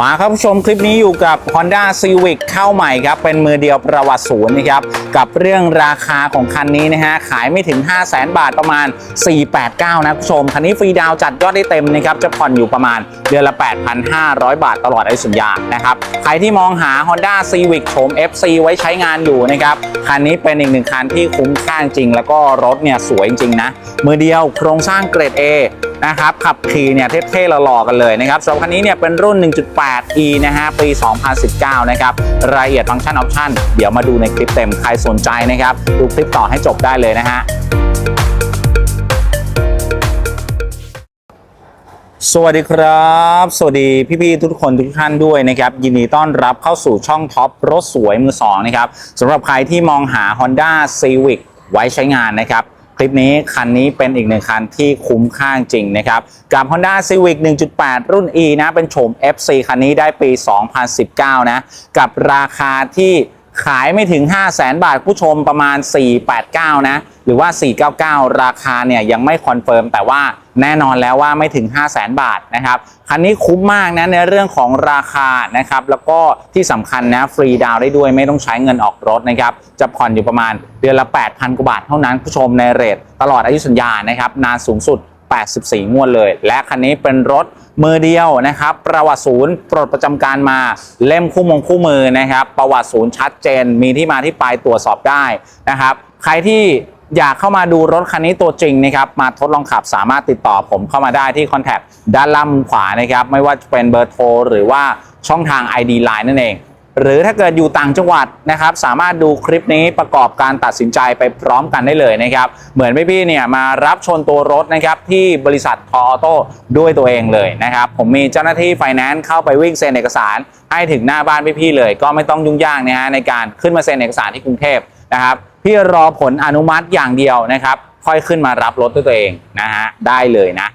มาครับผู้ชมคลิปนี้อยู่กับ Honda Civic เข้าใหม่ครับ เป็นมือเดียวประวัติศูนย์นะครับ กับเรื่องราคาของคันนี้นะฮะ ขายไม่ถึง 5 0 0แสนบาทประมาณ 489 นะผู้ชม คันนี้ฟรีดาวจัดยอดได้เต็มนะครับ จะผ่อนอยู่ประมาณเดือนละ 8,500 บาทตลอดอายุสัญญานะครับ ใครที่มองหา Honda Civic โฉม FC ไว้ใช้งานอยู่นะครับ คันนี้เป็นอีกหนึ่งคันที่คุ้มค่าจริง แล้วก็รถเนี่ยสวยจริงนะมือเดียวโครงสร้างเกรด A นะครับ ขับขี่เนี่ยเท่ๆหล่อๆกันเลยนะครับสำหรับคันนี้เนี่ยเป็นรุ่น 1.8e นะฮะปี 2019 นะครับ รายละเอียดฟังก์ชันออปชั่นเดี๋ยวมาดูในคลิปเต็มใครสนใจนะครับ ดูคลิปต่อให้จบได้เลยนะฮะสวัสดีครับ สวัสดีพี่ๆทุกคนทุกท่านด้วยนะครับ ยินดีต้อนรับเข้าสู่ช่องท็อปรถสวยมือสองนะครับสำหรับใครที่มองหา Honda Civic ไว้ใช้งานนะครับ คลิปนี้คันนี้เป็นอีกหนึ่งคันที่คุ้มค่าจริงนะครับ กับ Honda Civic 1.8 รุ่น E นะ เป็นโฉม FC คันนี้ได้ปี 2019 นะ กับราคาที่ ขายไม่ถึง 5 0 0แสนบาทผู้ชมประมาณ 489 นะ หรือว่า 499 ราคาเนี่ยยังไม่คอนเฟิร์มแต่ว่าแน่นอนแล้วว่าไม่ถึง 5 0 0แสนบาทนะครับคันนี้คุ้มมากนะในเรื่องของราคานะครับแล้วก็ที่สำคัญนะฟรีดาวได้ด้วยไม่ต้องใช้เงินออกรถนะครับจะผ่อนอยู่ประมาณเดือนละ 8,000 กว่าบาทเท่านั้นผู้ชมในเรทตลอดอายุสัญญานะครับนานสูงสุด 84 งวดเลย และคันนี้เป็นรถมือเดียวนะครับ ประวัติศูนย์ปลดประจำการมาเล่มคู่มงคู่มือนะครับ ประวัติศูนย์ชัดเจนมีที่มาที่ไปตรวจสอบได้นะครับ ใครที่อยากเข้ามาดูรถคันนี้ตัวจริงนะครับมาทดลองขับสามารถติดต่อผมเข้ามาได้ที่คอนแทคด้านล่างมุมขวานะครับ ไม่ว่าจะเป็นเบอร์โทรหรือว่าช่องทาง ID Line นั่นเอง หรือถ้าเกิดอยู่ต่างจังหวัดนะครับ สามารถดูคลิปนี้ประกอบการตัดสินใจไปพร้อมกันได้เลยนะครับ เหมือนพี่ๆเนี่ยมารับชนตัวรถนะครับที่บริษัททออโต้ด้วยตัวเองเลยนะครับ ผมมีเจ้าหน้าที่ไฟแนนซ์เข้าไปวิ่งเซ็นเอกสาร ให้ถึงหน้าบ้านพี่ๆเลย ก็ไม่ต้องยุ่งยากนะฮะในการขึ้นมาเซ็นเอกสารที่กรุงเทพนะครับพี่รอผลอนุมัติอย่างเดียวนะครับ ค่อยขึ้นมารับรถด้วยตัวเองนะฮะได้เลยนะ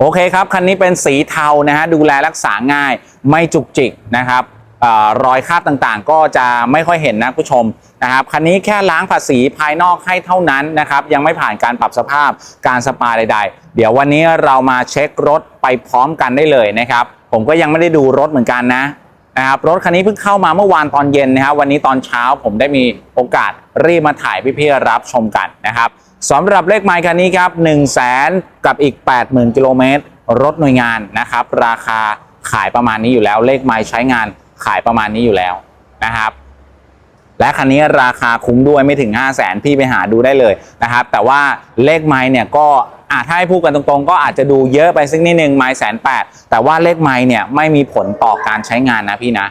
โอเคครับ คันนี้เป็นสีเทานะฮะดูแลรักษาง่ายไม่จุกจิกนะครับ รอยคราบต่างๆ ก็จะไม่ค่อยเห็นนะผู้ชมนะครับคันนี้แค่ล้างภาษีภายนอกให้เท่านั้นนะครับยังไม่ผ่านการปรับสภาพการสปาใด ๆ เดี๋ยววันนี้เรามาเช็ครถไปพร้อมกันได้เลยนะครับ ผมก็ยังไม่ได้ดูรถเหมือนกันนะนะครับรถคันนี้เพิ่งเข้ามาเมื่อวานตอนเย็นนะครับวันนี้ตอนเช้าผมได้มีโอกาสรีบมาถ่ายพี่ๆรับชมกันนะครับสำหรับเลขไมค์คันนี้ครับ1 0 0 0 0แสนกับอีก 80,000กิโลเมตรรถหน่วยงานนะครับราคาขายประมาณนี้อยู่แล้วเลขไมค์ใช้งาน ขายประมาณนี้อยู่แล้วนะครับ และคันนี้ราคาคุ้มด้วยไม่ถึง 5 0 0แสนพี่ไปหาดูได้เลยนะครับ แต่ว่าเลขไม้เนี่ยก็อาจถ้าให้พูดกันตรงๆ ก็อาจจะดูเยอะไปสักนิดนึงไม้แสนแปดแต่ว่าเลขไม้เนี่ยไม่มีผลต่อการใช้งานนะพี่นะ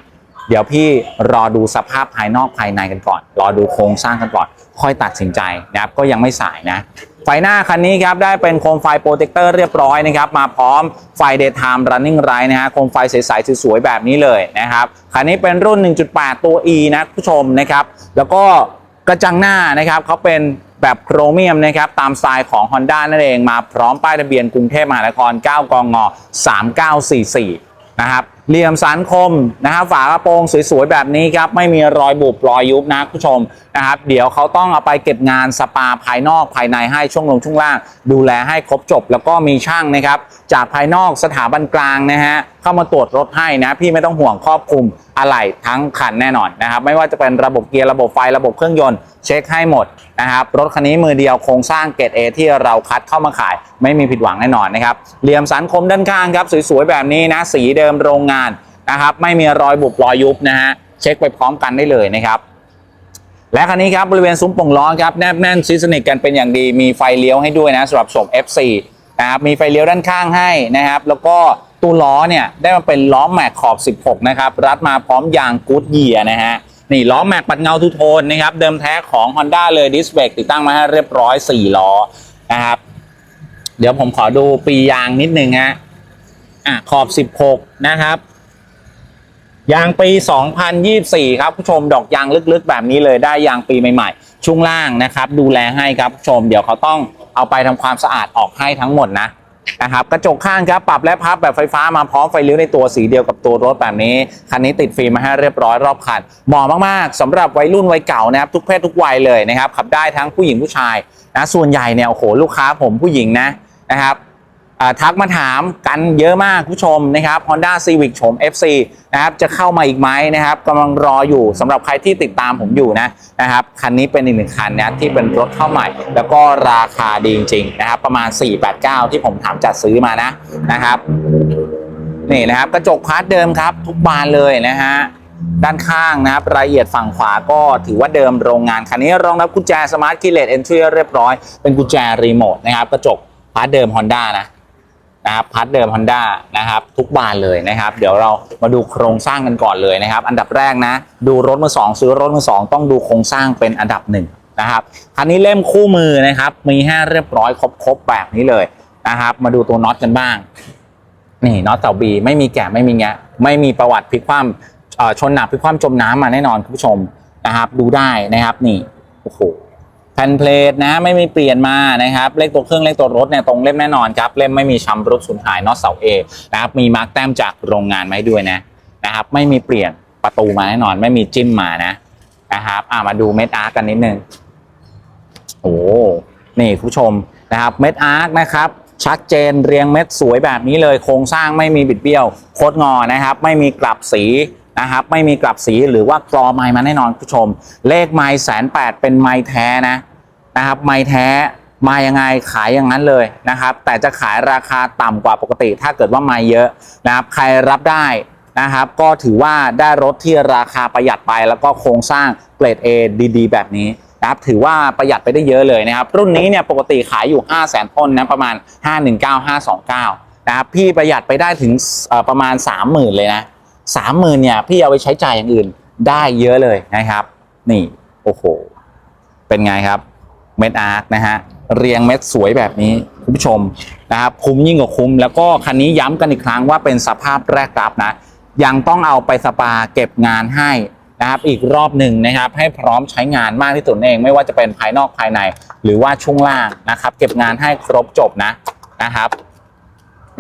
เดี๋ยวพี่รอดูสภาพภายนอกภายในกันก่อน รอดูโครงสร้างกันก่อน ค่อยตัดสินใจนะครับก็ยังไม่สายนะไฟหน้าคันนี้ครับได้เป็นโคมไฟโปรเทคเตอร์เรียบร้อยนะครับมาพร้อมไฟ Daytime Running Light นะฮะโคมไฟใสๆสวยๆแบบนี้เลยนะครับคันนี้เป็นรุ่น 1.8 ตัว E นะผู้ชมนะครับแล้วก็กระจังหน้านะครับเขาเป็นแบบโครเมียมนะครับตามสไตล์ของ Honda นั่นเองมาพร้อมป้ายทะเบียนกรุงเทพมหานคร 9 กง 3944 นะครับเหลี่ยมสันคมนะครับฝากระโปรงสวยๆแบบนี้ครับไม่มีรอยบุบรอยยุบนะผู้ชม นะครับ เดี๋ยวเขาต้องเอาไปเก็บงานสปาภายนอกภายในให้ช่วงลงช่วงล่าง ดูแลให้ครบจบ แล้วก็มีช่างนะครับ จากภายนอกสถาบันกลางนะฮะเข้ามาตรวจรถให้นะ พี่ไม่ต้องห่วงครอบคลุมอะไหล่ทั้งคันแน่นอนนะครับ ไม่ว่าจะเป็นระบบเกียร์ระบบไฟระบบเครื่องยนต์เช็คให้หมดนะครับรถคันนี้มือเดียวโครงสร้างเกรด A ที่เราคัดเข้ามาขาย ไม่มีผิดหวังแน่นอนนะครับเหลี่ยมสันคมด้านข้างครับสวยๆแบบนี้นะสีเดิมโรงงานนะครับไม่มีรอยบุบรอยยุบนะฮะเช็คไปพร้อมกันได้เลยนะครับ และคันนี้ครับบริเวณซุ้มป่งล้อครับแนบแน่นชิดสนิทกันเป็นอย่างดีมีไฟเลี้ยวให้ด้วยนะสำหรับชม F4 นะครับมีไฟเลี้ยวด้านข้างให้นะครับ แล้วก็ตัวล้อเนี่ยได้มาเป็นล้อแม็กขอบ 16 นะครับ รัดมาพร้อมยางกู๊ดเยียนะฮะนี่ล้อแม็กปัดเงาทูโทนนะครับ เดิมแท้ของ Honda เลยดิสเบรกติดตั้งมาให้เรียบร้อย 4 ล้อนะครับ เดี๋ยวผมขอดูปียางนิดนึงฮะอะขอบ 16 นะครับ ยางปี 2024 ครับผู้ชมดอกยางลึกๆ แบบนี้เลยได้ยางปีใหม่ๆ ช่วงล่างนะครับ ดูแลให้ครับผู้ชม เดี๋ยวเขาต้องเอาไปทำความสะอาดออกให้ทั้งหมดนะนะครับกระจกข้างครับปรับและพับแบบไฟฟ้ามาพร้อมไฟเลี้ยวในตัวสีเดียวกับตัวรถแบบนี้คันนี้ติดฟิล์มมาให้เรียบร้อยรอบคันเหมาะมากๆสำหรับวัยรุ่นวัยเก่านะครับทุกเพศทุกวัยเลยนะครับขับได้ทั้งผู้หญิงผู้ชายนะส่วนใหญ่เนี่ยโอ้โหลูกค้าผมผู้หญิงนะนะครับ ทักมาถามกันเยอะมากผู้ชมนะครับ Honda Civic โฉม FC นะครับจะเข้ามาอีกไหมนะครับกำลังรออยู่สำหรับใครที่ติดตามผมอยู่นะนะครับคันนี้เป็นอีกหนึ่งคันนะที่เป็นรถเข้าใหม่ แล้วก็ราคาดีจริงๆนะครับประมาณ 489 ที่ผมถามจัดซื้อมานะนะครับนี่นะครับกระจกพาร์ทเดิมครับ ทุกบานเลยนะฮะด้านข้างนะครับรายละเอียดฝั่งขวาก็ถือว่าเดิมโรงงาน คันนี้รองรับกุญแจสมาร์ทคีย์เลสเอนทรีเรียบร้อย เป็นกุญแจรีโมทนะครับกระจกพาร์ทเดิม Honda นะ นะครับพาร์ทเดิม Honda นะครับทุกบานเลยนะครับ เดี๋ยวเรามาดูโครงสร้างกันก่อนเลยนะครับ อันดับแรกนะ ดูรถมือสองซื้อรถมือสองต้องดูโครงสร้างเป็นอันดับหนึ่งนะครับคันนี้เล่มคู่มือนะครับ มีให้เรียบร้อยครบๆแบบนี้เลยนะครับ มาดูตัวน็อตกันบ้างนี่น็อตเต่าบีไม่มีแกะไม่มีแงะไม่มีประวัติพลิกคว่ำชนหนักพลิกคว่ำจมน้ำมาแน่นอนคุณผู้ชมนะครับ ดูได้นะครับนี่โอ้โห แผ่นเพลทนะไม่มีเปลี่ยนมานะครับเลขตัวเครื่องเลขตัวรถเนี่ยตรงเล่มแน่นอนครับเล่มไม่มีชำรุดสูญหายน็อตเสาเอนะครับมีมาร์กแต้มจากโรงงานมาให้ด้วยนะนะครับไม่มีเปลี่ยนประตูมาแน่นอนไม่มีจิ้มมานะนะครับอ่ามาดูเม็ดอาร์กันนิดนึงโอ้นี่คุณผู้ชมนะครับเม็ดอาร์คนะครับชัดเจนเรียงเม็ดสวยแบบนี้เลยโครงสร้างไม่มีบิดเบี้ยวโคดงอนะครับ ไม่มีกลับสี นะครับไม่มีกลับสีหรือว่ากรอไม้มาแน่นอนคุณผู้ชม เลขไม้แสนแปดเป็นไม้แท้นะนะครับไม้แท้มายังไงขายอย่างนั้นเลยนะครับ แต่จะขายราคาต่ำกว่าปกติ ถ้าเกิดว่าไม้เยอะนะครับใครรับได้นะครับ ก็ถือว่าได้รถที่ราคาประหยัดไปแล้วก็โครงสร้างเกรด A ดีๆ แบบนี้นะครับถือว่าประหยัดไปได้เยอะเลยนะครับ รุ่นนี้เนี่ยปกติขายอยู่ 5 0 0 0 0 0ต้นนะประมาณ 519 529 นะครับพี่ประหยัดไปได้ถึงประมาณ 30,000 เลยนะ 30,000เนี่ยพี่เอาไปใช้จ่ายอย่างอื่นได้เยอะเลยนะครับ นี่โอ้โห เป็นไงครับ เม็ดอาร์คนะฮะเรียงเม็ดสวยแบบนี้คุณผู้ชมนะครับคุ้มยิ่งกว่าคุ้ม แล้วก็คันนี้ย้ำกันอีกครั้งว่าเป็นสภาพแรกรับนะ ยังต้องเอาไปสปาเก็บงานให้นะครับอีกรอบหนึ่งนะครับให้พร้อมใช้งานมากที่สุดเองไม่ว่าจะเป็นภายนอกภายใน หรือว่าช่วงล่างนะครับ เก็บงานให้ครบจบนะนะครับ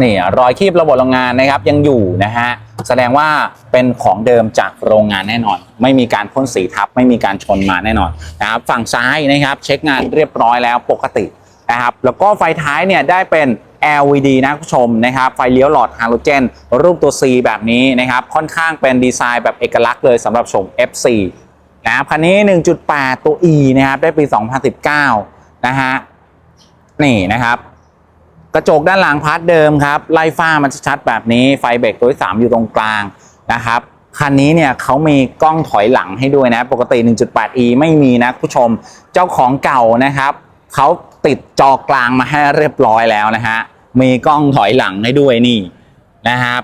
นี่รอยคีบระบบโรงงานนะครับยังอยู่นะฮะแสดงว่าเป็นของเดิมจากโรงงานแน่นอน ไม่มีการพ่นสีทับ ไม่มีการชนมาแน่นอนนะครับฝั่งซ้ายนะครับเช็คงานเรียบร้อยแล้วปกตินะครับแล้วก็ไฟท้ายเนี่ยได้เป็น LED นะผู้ชมนะครับไฟเลี้ยวหลอดฮาโลเจน รูปตัว C แบบนี้นะครับค่อนข้างเป็นดีไซน์แบบเอกลักษณ์เลยสำหรับชม FC นะครับคันนี้ 1.8 ตัว E นะครับได้ปี 2019 นะฮะนี่นะครับ กระจกด้านหลังพาร์ทเดิมครับไล่ฟ้ามันชัดๆแบบนี้ไฟเบรกตัวที่3อยู่ตรงกลางนะครับคันนี้เนี่ยเขามีกล้องถอยหลังให้ด้วยนะ ปกติ 1.8e ไม่มีนะผู้ชมเจ้าของเก่านะครับเขาติดจอกลางมาให้เรียบร้อยแล้วนะฮะมีกล้องถอยหลังให้ด้วยนี่นะครับ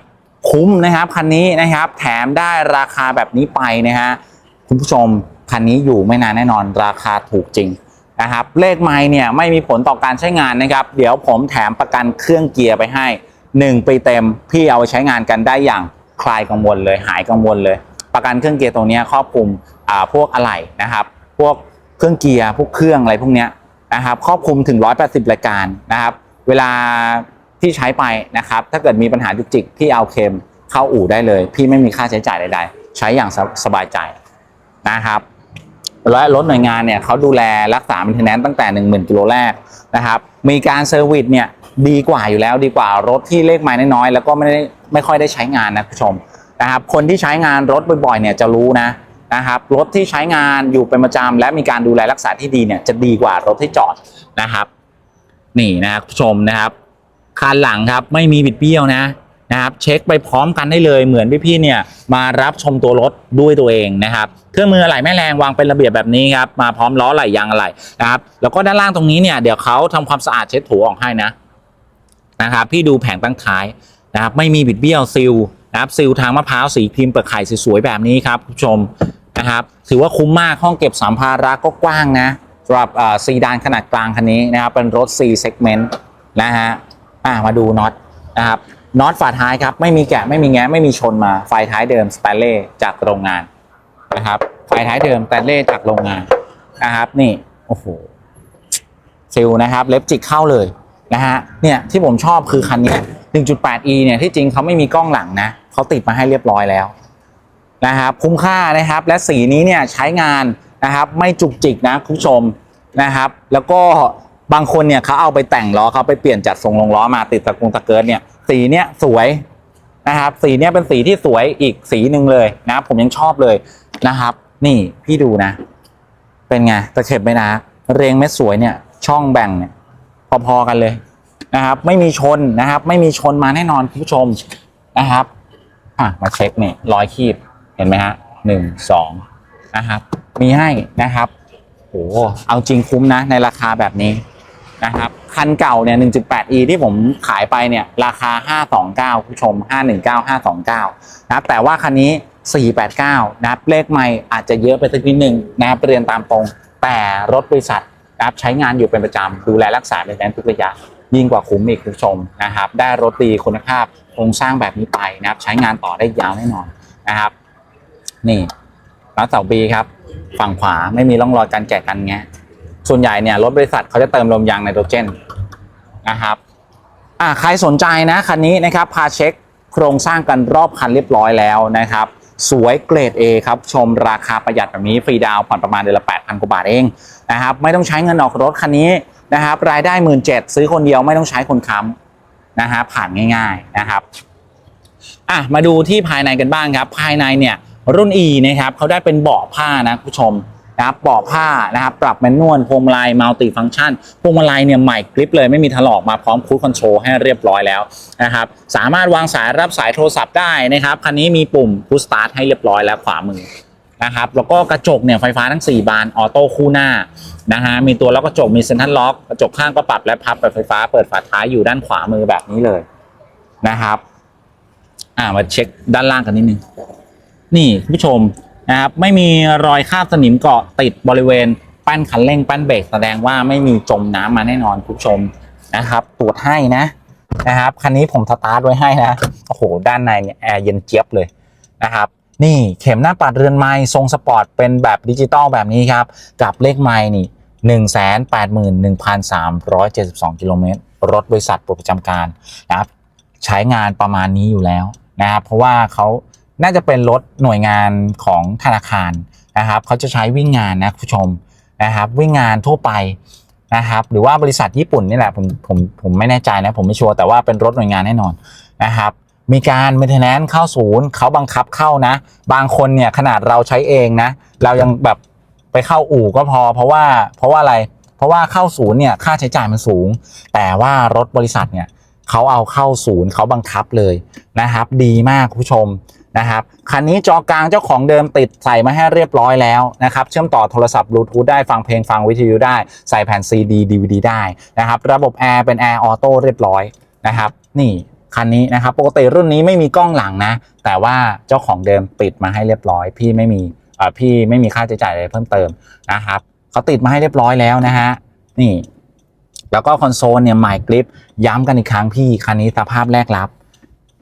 คุ้มนะครับคันนี้นะครับแถมได้ราคาแบบนี้ไปนะฮะคุณผู้ชมคันนี้อยู่ไม่นานแน่นอนราคาถูกจริง นะครับเลขไม้เนี่ยไม่มีผลต่อการใช้งานนะครับ เดี๋ยวผมแถมประกันเครื่องเกียร์ไปให้ 1 ปีเต็ม พี่เอาไปใช้งานกันได้อย่างคลายกังวลเลยหายกังวลเลย ประกันเครื่องเกียร์ตรงนี้ครอบคลุมอ่าพวกอะไหล่นะครับ พวกเครื่องเกียร์พวกเครื่องอะไรพวกเนี้ยนะครับครอบคลุมถึง 180 รายการนะครับ เวลาที่ใช้ไปนะครับ ถ้าเกิดมีปัญหาจุกจิกพี่เอาเคมเข้าอู่ได้เลย พี่ไม่มีค่าใช้จ่ายใดๆ ใช้อย่างสสบายใจนะครับ และรถหน่วยงานเนี่ยเขาดูแลรักษา m ม i เทนแนนตั้งแต่ 10,000กิโลแรกนะครับมีการเซอร์วิสเนี่ยดีกว่าอยู่แล้วดีกว่ารถที่เลขไม้น้อยๆแล้วก็ไม่ได้ไม่ค่อยได้ใช้งานนะคุณผู้ชมนะครับคนที่ใช้งานรถบ่อยๆเนี่ยจะรู้นะนะครับรถที่ใช้งานอยู่เป็นประจำและมีการดูแลรักษาที่ดีเนี่ยจะดีกว่ารถที่จอดนะครับ นี่นะคุณผู้ชมนะครับคันหลังครับไม่มีบิดเบี้ยวนะ นะครับเช็คไปพร้อมกันได้เลยเหมือนพี่ๆเนี่ยมารับชมตัวรถด้วยตัวเองนะครับเครื่องมืออะไหล่แม่แรงวางเป็นระเบียบแบบนี้ครับมาพร้อมล้อไหล่ยางอะไหล่นะครับแล้วก็ด้านล่างตรงนี้เนี่ยเดี๋ยวเขาทำความสะอาดเช็ดถูออกให้นะนะครับพี่ดูแผงตั้งท้ายนะครับไม่มีบิดเบี้ยวซิลนะครับซิลทางมะพร้าวสีครีมเปลือกไข่สวยๆแบบนี้ครับคุณผู้ชมนะครับถือว่าคุ้มมากห้องเก็บสัมภาระก็กว้างนะสำหรับซีดานขนาดกลางคันนี้นะครับเป็นรถ C segment นะฮะมาดูน็อตนะครับ น็อตฝาท้ายครับไม่มีแกะไม่มีแงะไม่มีชนมาไฟท้ายเดิมสแตนเล่จากโรงงานนะครับไฟท้ายเดิมสแต่เล่จากโรงงานนะครับ นี่โอ้โหซิลนะครับเล็บจิกเข้าเลยนะฮะเนี่ยที่ผมชอบคือคันนี้ 1.8e เนี่ยที่จริงเขาไม่มีกล้องหลังนะเขาติดมาให้เรียบร้อยแล้วนะครับคุ้มค่านะครับและสีนี้เนี่ยใช้งานนะครับไม่จุกจิกนะคุณผู้ชมนะครับ แล้วก็บางคนเนี่ยเขาเอาไปแต่งล้อเขาไปเปลี่ยนจากทรงลงล้อมาติดตะกรุงตะเกิร์ดเนี่ย สีเนี้ยสวยนะครับ สีเนี้ยเป็นสีที่สวยอีกสีหนึ่งเลยนะผมยังชอบเลยนะครับ นี่พี่ดูนะ เป็นไงตะเข็บไหมนะเรียงเม็ดสวยเนี่ย ช่องแบ่งเนี่ย พอๆกันเลยนะครับ ไม่มีชนนะครับ ไม่มีชนมาแน่นอนคุณผู้ชมนะครับอะมาเช็คนี่ร้อยขีดเห็นไหมฮะหนึ่งสองนะครับ มีให้นะครับโอ้เอาจริงคุ้มนะในราคาแบบนี้ นะครับ คันเก่าเนี่ย 1.8e ที่ผมขายไปเนี่ย ราคา 529คุณผู้ชม 519 529 นะครับ แต่ว่าคันนี้ 489 นะครับ เลขไม่อาจจะเยอะไปสักนิดนึงนะครับเรียนตามตรง แต่รถบริษัทนะครับใช้งานอยู่เป็นประจำ ดูแลรักษาเป็นแนทุกระยะ ยิ่งกว่าคุ้มอีกคุณผู้ชมนะครับ ได้รถดีคุณภาพโครงสร้างแบบนี้ไปนะครับ ใช้งานต่อได้ยาวแน่นอนนะครับ นี่ร้านเสาบีครับ ฝั่งขวาไม่มีร่องรอยการแกะกันแงะ ส่วนใหญ่เนี่ยรถบริษัทเขาจะเติมลมยางไนโตรเจนนะครับอ่าใครสนใจนะคันนี้นะครับพาเช็คโครงสร้างกันรอบคันเรียบร้อยแล้วนะครับสวยเกรด A ครับ ชมราคาประหยัดแบบนี้ ฟรีดาวผ่อนประมาณเดือนละ 8,000 กว่าบาทเองนะครับไม่ต้องใช้เงินออกรถคันนี้นะครับรายได้ 1 7ื่นซื้อคนเดียวไม่ต้องใช้คนค้ำนะฮะผ่านง่ายๆนะครับอะมาดูที่ภายในกันบ้างครับ ภายในเนี่ยรุ่น E นะครับเขาได้เป็นเบาะผ้านะคุณผู้ชม นะครับเบผ้านะครับปรับแมนนวลพวงมาลัยมัลติฟังก์ชันพวงมาลัยเนี่ยใหม่กริปเลยไม่มีถลอกมาพร้อมคูดคอนโทรลให้เรียบร้อยแล้วนะครับสามารถวางสายรับสายโทรศัพท์ได้นะครับคันนี้มีปุ่มพุชสตาร์ทให้เรียบร้อยแล้วขวามือนะครับแล้วก็กระจกเนี่ยไฟฟ้าทั้ง 4 บานออโต้คู่หน้านะฮะมีตัวล็อกกระจกมีเซ็นทรัลล็อกกระจกข้างก็ปรับและพับแบบไฟฟ้าเปิดฝาท้ายอยู่ด้านขวามือแบบนี้เลยนะครับอ่ามาเช็คด้านล่างกันนิดนึงนี่คุณผู้ชม นะครับไม่มีรอยคราบสนิมเกาะติดบริเวณแป้นคันเร่งแป้นเบรกแสดงว่าไม่มีจมน้ำมาแน่นอนคุณผู้ชมนะครับ ตรวจให้นะนะครับคันนี้ผมสตาร์ทไว้ให้นะโอ้โหด้านในเนี่ยแอร์เย็นเจี๊ยบเลยนะครับ นี่เข็มหน้าปัดเรือนไม้ทรงสปอร์ตเป็นแบบดิจิตอลแบบนี้ครับกับเลขไม้นี่หนึ่งแสนแปดหมื่นหนึ่งพันสามร้อยเจ็ดสิบสองกิโลเมตรรถบริษัทปลดประจำการนะครับ ใช้งานประมาณนี้อยู่แล้วนะครับ เพราะว่าเขา น่าจะเป็นรถหน่วยงานของธนาคารนะครับเขาจะใช้วิ่งงานนะคุณผู้ชมนะครับ วิ่งงานทั่วไปนะครับ หรือว่าบริษัทญี่ปุ่นนี่แหละผมผมผมไม่แน่ใจนะผมไม่ชัวร์แต่ว่าเป็นรถหน่วยงานแน่นอนนะครับ มีการเมนเทนแนนเข้าศูนย์เขาบังคับเข้านะ บางคนเนี่ยขนาดเราใช้เองนะ เรายังแบบไปเข้าอู่ก็พอ เพราะว่าเพราะว่าอะไร เพราะว่าเข้าศูนย์เนี่ยค่าใช้จ่ายมันสูง แต่ว่ารถบริษัทเนี่ยเขาเอาเข้าศูนย์เขาบังคับเลยนะครับ ดีมากคุณผู้ชม นะครับคันนี้จอกลางเจ้าของเดิมติดใส่มาให้เรียบร้อยแล้วนะครับเชื่อมต่อโทรศัพท์บลูทูธได้ฟังเพลงฟังวิทยุได้ใส่แผ่น CD DVD ได้นะครับระบบแอร์เป็นแอร์ออโต้เรียบร้อยนะครับนี่คันนี้นะครับปกติรุ่นนี้ไม่มีกล้องหลังนะ แต่ว่าเจ้าของเดิมติดมาให้เรียบร้อย พี่ไม่มีอ่อพี่ไม่มีค่าใช้จ่ายอะไรเพิ่มเติมนะครับเขาติดมาให้เรียบร้อยแล้วนะฮะนี่ แล้วก็คอนโซลเนี่ยใหม่กริปย้ำกันอีกครั้งพี่คันนี้สภาพแรกรับ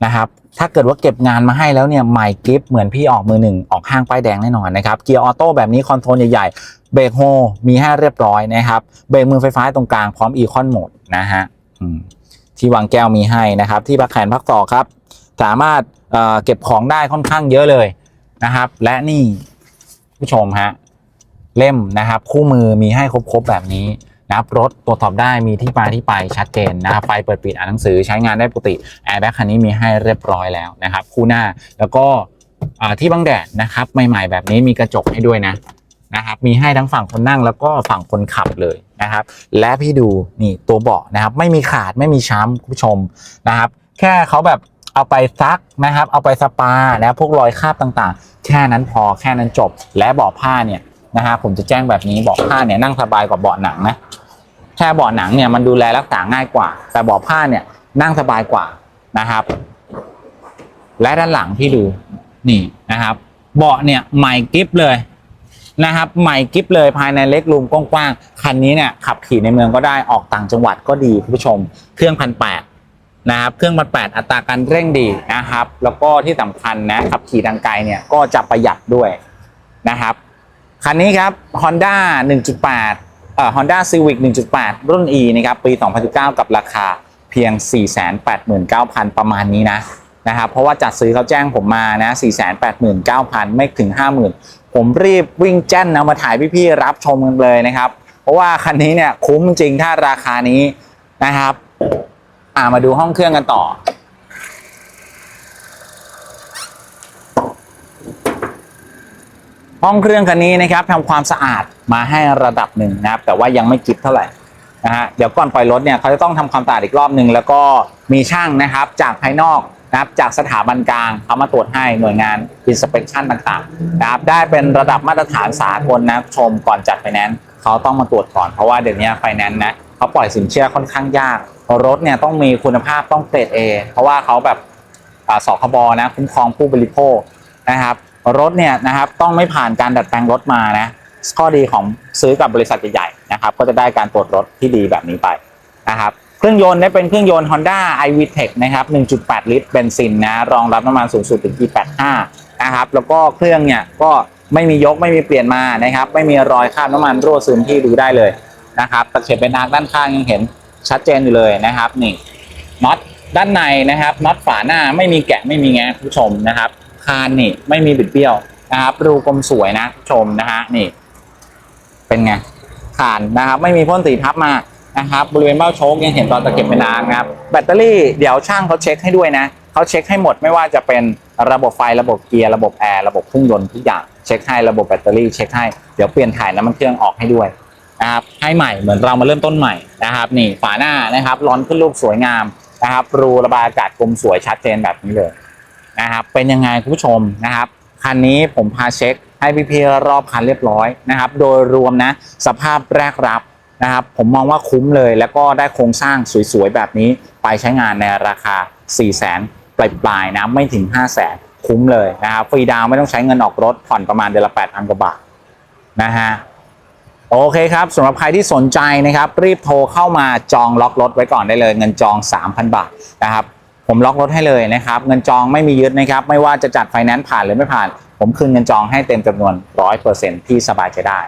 นะครับถ้าเกิดว่าเก็บงานมาให้แล้วเนี่ยใหม่กริปเหมือนพี่ออกมือหนึ่งออกห้างป้ายแดงแน่นอนนะครับเกียร์ออโต้แบบนี้คอนโทรลใหญ่ๆเบรกโฮมีให้เรียบร้อยนะครับเบรกมือไฟฟ้าตรงกลางพร้อมอีคอนโหมดนะฮะที่วางแก้วมีให้นะครับ ที่พักแขนพักศอกครับ สามารถเเก็บของได้ค่อนข้างเยอะเลยนะครับ และนี่ผู้ชมฮะเล่มนะครับ คู่มือมีให้ครบๆแบบนี้ นะครับรถตรวจสอบได้มีที่มาที่ไปชัดเจนนะครับไฟเปิดปิดอ่านหนังสือใช้งานได้ปกติแอร์แบ็คคันนี้มีให้เรียบร้อยแล้วนะครับคู่หน้าแล้วก็ที่บังแดดนะครับใหม่ๆแบบนี้มีกระจกให้ด้วยนะนะครับมีให้ทั้งฝั่งคนนั่งแล้วก็ฝั่งคนขับเลยนะครับ และพี่ดูนี่ตัวเบาะนะครับ ไม่มีขาดไม่มีช้ำคุณผู้ชมนะครับ แค่เขาแบบเอาไปซักนะครับ เอาไปสปานะพวกรอยคราบต่างๆ แค่นั้นพอแค่นั้นจบและเบาะผ้าเนี่ยนะฮะผมจะแจ้งแบบนี้เบาะผ้าเนี่ยนั่งสบายกว่าเบาะหนังนะ ค่เบาะหนังเนี่ยมันดูแลรักษาง่ายกว่า แต่เบาะผ้าเนี่ยนั่งสบายกว่านะครับ และด้านหลังพี่ดูนี่นะครับ เบาะเนี่ยใหม่กิฟเลยนะครับ ใหม่กิฟเลยภายในเล็กรูมกว้างๆคันนี้เนี่ยขับขี่ในเมืองก็ได้ออกต่างจังหวัดก็ดีคุณผู้ชม เครื่องพันแปดนะครับเครื่องพันแปดอัตราการเร่งดีนะครับ แล้วก็ที่สำคัญนะขับขี่ทางไกลเนี่ยก็จะประหยัดด้วยนะครับคันนี้ครับ Honda 1.8 เอ่อ Honda Civic 1.8 รุ่น E นะครับ ปี 2019 กับราคาเพียง 489,000 ประมาณนี้นะนะครับ เพราะว่าจัดซื้อเขาแจ้งผมมานะ 489,000 ไม่ถึง 50,000 ผมรีบวิ่งแจ้นนะมาถ่ายพี่ๆ รับชมกันเลยนะครับ เพราะว่าคันนี้เนี่ยคุ้มจริงถ้าราคานี้นะครับ อ่ามาดูห้องเครื่องกันต่อ ห้องเครื่องคันนี้นะครับทำความสะอาดมาให้ระดับหนึ่งนะครับ แต่ว่ายังไม่กิบเท่าไหร่นะฮะเดี๋ยวก่อนปล่อยรถเนี่ยเขาจะต้องทำความสะอาดอีกรอบหนึ่งแล้วก็มีช่างนะครับจากภายนอกนะครับจากสถาบันกลางเขามาตรวจให้หน่วยงาน inspection ต่างๆนะครับได้เป็นระดับมาตรฐานสากลนะชมก่อนจัดไฟแนนซ์เขาต้องมาตรวจก่อนเพราะว่าเดี๋ยวนี้ไฟแนนซ์นะเขาปล่อยสินเชื่อค่อนข้างยากรถเนี่ยต้องมีคุณภาพต้องเกรด A เพราะว่าเขาแบบอ่าสคบนะคุ้มครองผู้บริโภคนะครับ รถเนี่ยนะครับต้องไม่ผ่านการดัดแปลงรถมานะข้อดีของซื้อกับบริษัทใหญ่ๆนะครับก็จะได้การตรวจรถที่ดีแบบนี้ไปนะครับเครื่องยนต์ได้เป็นเครื่องยนต์ Honda iVTEC นะครับ 1.8 ลิตรเบนซินนะรองรับน้ำมันสูงสุดถึง E85 นะครับแล้วก็เครื่องเนี่ยก็ไม่มียกไม่มีเปลี่ยนมานะครับไม่มีรอยคราบน้ำมันรั่วซึมที่ดูได้เลยนะครับตะเข็บเป็นทางด้านข้างยังเห็นชัดเจนอยู่เลยนะครับนี่น็อตด้านในนะครับน็อตฝาหน้าไม่มีแกะไม่มีแงะผู้ชมนะครับ คานนี่ ไม่มีบิดเบี้ยวนะครับรูกลมสวยนะชมนะฮะนี่ เป็นไงคานนะครับ ไม่มีพ่นสีทับมานะครับบริเวณเบ้าโชคยังเห็นตอนตะเก็บเป็นนานะครับแบตเตอรี่เดี๋ยวช่างเขาเช็คให้ด้วยนะเขาเช็คให้หมดไม่ว่าจะเป็นระบบไฟระบบเกียร์ระบบแอร์ระบบเครื่องยนต์ทุกอย่างเช็คให้ระบบแบตเตอรี่เช็คให้เดี๋ยวเปลี่ยนถ่ายน้ำมันเครื่องออกให้ด้วยนะครับให้ใหม่เหมือนเรามาเริ่มต้นใหม่นะครับ นี่ฝาหน้านะครับร้อนขึ้นรูปสวยงามนะครับรูระบายอากาศกลมสวยชัดเจนแบบนี้เลย นะครับเป็นยังไงคุณผู้ชมนะครับคันนี้ผมพาเช็คให้พี่ๆรอบคันเรียบร้อยนะครับ โดยรวมนะสภาพแรกรับนะครับผมมองว่าคุ้มเลยแล้วก็ได้โครงสร้างสวยๆ แบบนี้ไปใช้งานในราคา 4 0 0 0 0 0ปลายๆนะไม่ถึง 5 0 0 0 0 0คุ้มเลยนะครับฟรีดาวไม่ต้องใช้เงินออกรถผ่อนประมาณเดือนละ8,000กว่าบาทนะฮะโอเคครับสำหรับใครที่สนใจนะครับ รีบโทรเข้ามาจองล็อกรถไว้ก่อนได้เลย เงินจอง 3,000 บาทนะครับ ผมล็อกรถให้เลยนะครับ เงินจองไม่มียึดนะครับ ไม่ว่าจะจัดไฟแนนซ์ผ่านหรือไม่ผ่าน ผมคืนเงินจองให้เต็มจำนวนร้อยเปอร์เซ็นที่สบายใจได้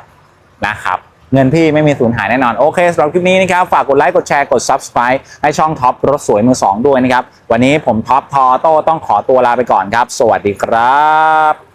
นะครับ เงินพี่ไม่มีสูญหายแน่นอน โอเคสำหรับคลิปนี้นะครับ ฝากกดไลค์ กดแชร์ กด Subscribe ให้ช่องท็อปรถสวยมือสองด้วยนะครับ วันนี้ผมท็อปทอโต้ต้องขอตัวลาไปก่อนครับ สวัสดีครับ